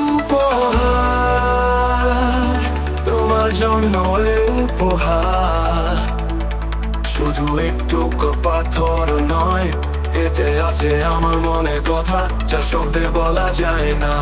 উপহার, তোমার জন্য উপহার। শুধু একটু পাথর নয়, এতে আছে আমার মনে কথা, যা শব্দে বলা যায় না।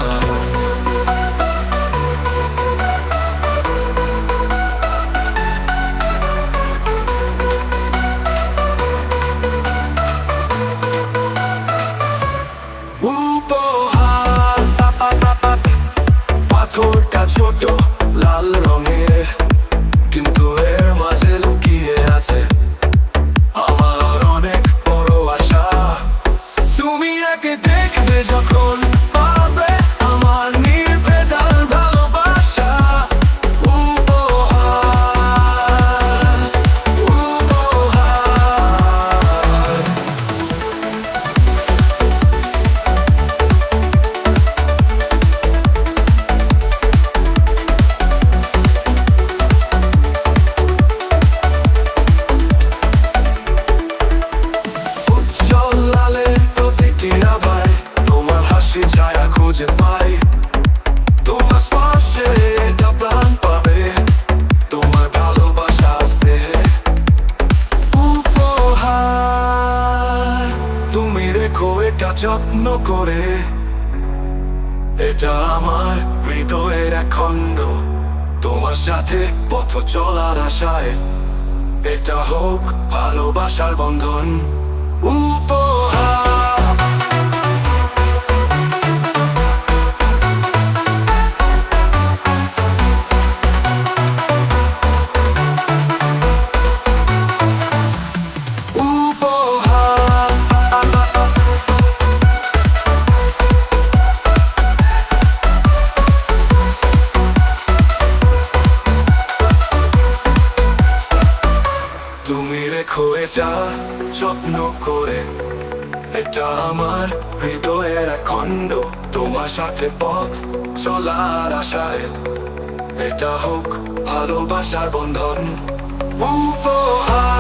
দেখবে যখন রেখো এটা যত্ন করে। এটা আমার হৃদয়ের খণ্ড। তোমার সাথে পথ চলার আশায়। এটা হোক ভালোবাসার বন্ধন। উপহার এটা যত্ন করে। এটা আমার হৃদয়ের খণ্ড। তোমার সাথে পথ চলার আশায়। এটা হোক ভালোবাসার বন্ধন। উপহার।